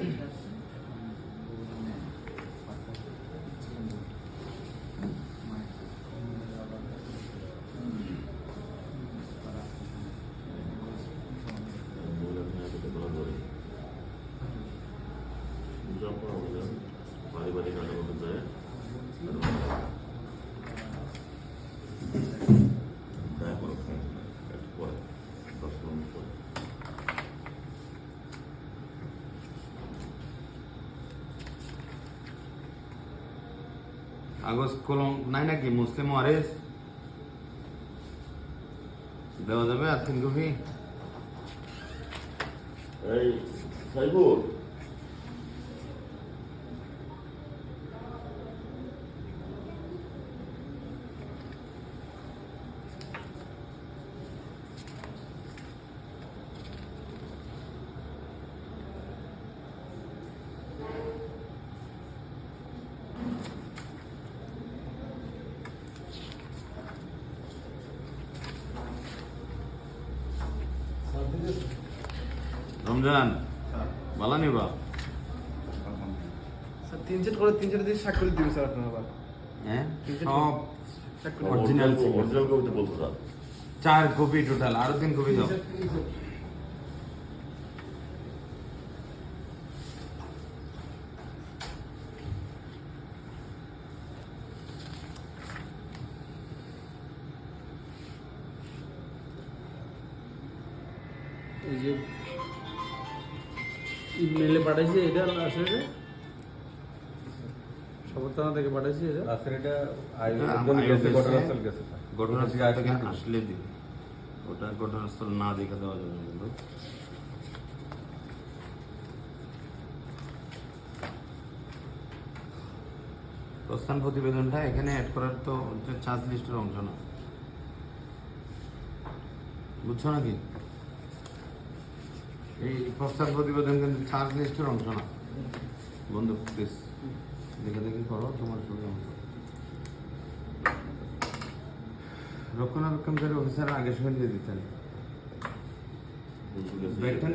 Gracias. কাগজ কলম নাই নাকি মুসলিম ওয়ারিস দেওয়া যাবে আর তিন কপি এই সাইবুল রমজান ভালো নিবা? স্যার তিন সেট করে তিন সেট দিয়ে স্বাক্ষরিত দিবি স্যার আপনার আবার। হ্যাঁ? সব অরিজিনাল অরিজিনাল কবিতা বলতে স্যার। চার কপি টোটাল আরও তিন কপি দাও। এই যে ইমেলে পাঠাইছি এটা আসলে সবার থানা থেকে পাঠাইছি এটা? আসলে এটা আই হ্যাঁ। ঘটনাস্থল গেছে ঘটনাস্থল থেকে আসলে আসলে দিবে। ওটা ঘটনাস্থল না দেখে দেওয়া যাবে না কিন্তু। প্রস্থান প্রতিবেদনটা এখানে অ্যাড করার তো চার্জ লিস্টের অংশ না। বুঝছ নাকি? এই প্রস্তাব প্রতিবেদন কিন্তু চার্জ লিস্টের অংশ না। বন্ধু প্লিজ দেখে দেখে করো তোমার সঙ্গে রক্ষণাবেক্ষণকারী অফিসার আগে সঙ্গে দিয়ে দিতেন গেছি। ব্যাগটা